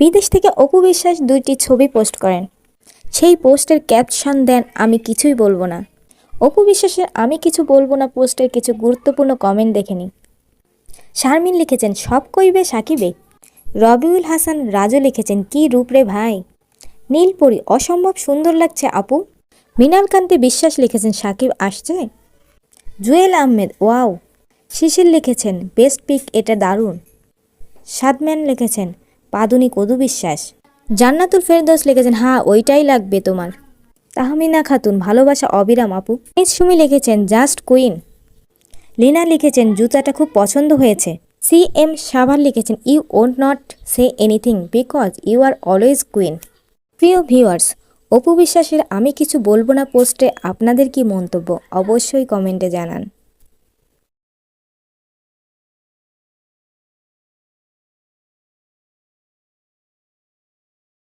বিদেশ থেকে অপু বিশ্বাস দুইটি ছবি পোস্ট করেন। সেই পোস্টের ক্যাপশন দেন, আমি কিছুই বলব না। অপু বিশ্বাসের আমি কিছু বলব না পোস্টের কিছু গুরুত্বপূর্ণ কমেন্ট দেখে নিই শারমিন লিখেছেন, সব কইবে সাকিবে। রবিউল হাসান রাজু লিখেছেন, কি রূপ রে ভাই? নীলপরি, অসম্ভব সুন্দর লাগছে আপু। মৃণাল কান্তি বিশ্বাস লিখেছেন, সাকিব আসছে? জুয়েল আহমেদ, ওয়াও। শিশির লিখেছেন, বেস্ট পিক, এটা দারুণ। সাদম্যান লিখেছেন পাদুনি কদু বিশ্বাস। জান্নাতুল ফেরদৌস লিখেছেন হ্যাঁ ওইটাই লাগবে তোমার। তাহমিনা খাতুন, ভালোবাসা অবিরাম আপু। মিস সুমি লিখেছেন, জাস্ট কুইন। লিনা লিখেছেন, জুতাটা খুব পছন্দ হয়েছে। সি এম সাভার লিখেছেন, you won't not say anything because you are always queen. প্রিয় ভিউয়ার্স, অপু বিশ্বাসের আমি কিছু বলব না পোস্টে আপনাদের কি মন্তব্য অবশ্যই কমেন্টে জানান।